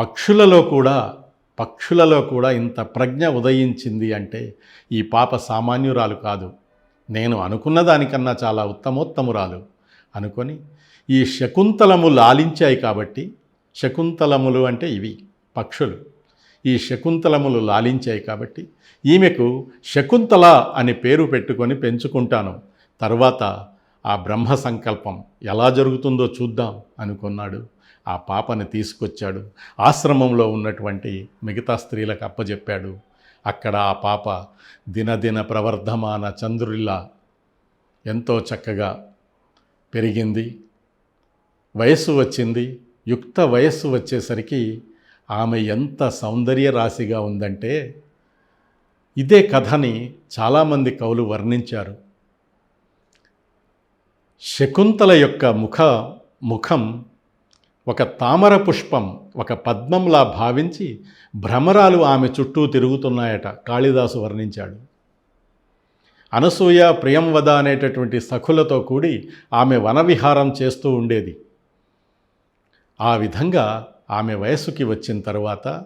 పక్షులలో కూడా పక్షులలో కూడా ఇంత ప్రజ్ఞ ఉదయించింది అంటే ఈ పాప సామాన్యురాలు కాదు. నేను అనుకున్న దానికన్నా చాలా ఉత్తమోత్తమురాలు. అనుకొని ఈ శకుంతలము లాలించాయి కాబట్టి శకుంతలములు అంటే ఇవి పక్షులు. ఈ శకుంతలములు లాలించాయి కాబట్టి ఈమెకు శకుంతల అనే పేరు పెట్టుకొని పెంచుకుంటాను. తర్వాత ఆ బ్రహ్మ సంకల్పం ఎలా జరుగుతుందో చూద్దాం అనుకున్నాడు. ఆ పాపని తీసుకొచ్చాడు. ఆశ్రమంలో ఉన్నటువంటి మిగతా స్త్రీలకు అప్పజెప్పాడు. అక్కడ ఆ పాప దినదిన ప్రవర్ధమాన చంద్రుల్లా ఎంతో చక్కగా పెరిగింది. వయస్సు వచ్చింది. యుక్త వయస్సు వచ్చేసరికి ఆమె ఎంత సౌందర్య రాశిగా ఉందంటే ఇదే కథని చాలామంది కవులు వర్ణించారు. శకుంతల యొక్క ముఖ ముఖం ఒక తామర పుష్పం ఒక పద్మంలా భావించి భ్రమరాలు ఆమె చుట్టూ తిరుగుతున్నాయట కాళిదాసు వర్ణించాడు. అనసూయ ప్రియంవద అనేటటువంటి సఖులతో కూడి ఆమె వనవిహారం చేస్తూ ఉండేది. ఆ విధంగా ఆమె వయస్సుకి వచ్చిన తర్వాత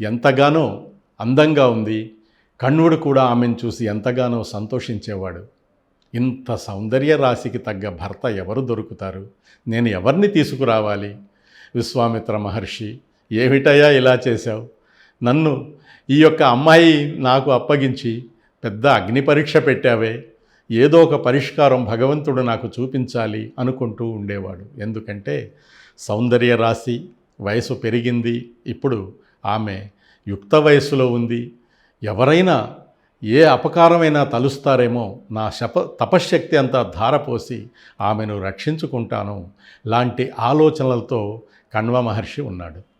ఎంతగానో అందంగా ఉంది. కణ్ణుడు కూడా ఆమెను చూసి ఎంతగానో సంతోషించేవాడు. ఇంత సౌందర్య రాశికి తగ్గ భర్త ఎవరు దొరుకుతారు? నేను ఎవరిని తీసుకురావాలి? విశ్వామిత్ర మహర్షి ఏమిటయ్యా ఇలా చేశావు? నన్ను ఈ యొక్క అమ్మాయి నాకు అప్పగించి పెద్ద అగ్ని పరీక్ష పెట్టావే. ఏదో ఒక పరిష్కారం భగవంతుడు నాకు చూపించాలి అనుకుంటూ ఉండేవాడు. ఎందుకంటే సౌందర్య రాశి వయసు పెరిగింది. ఇప్పుడు ఆమె యుక్త వయస్సులో ఉంది. ఎవరైనా ఏ అపకారమైనా తలుస్తారేమో నా శప తపశ్శక్తి అంతా ధారపోసి ఆమెను రక్షించుకుంటాను. లాంటి ఆలోచనలతో కణ్వ మహర్షి ఉన్నాడు.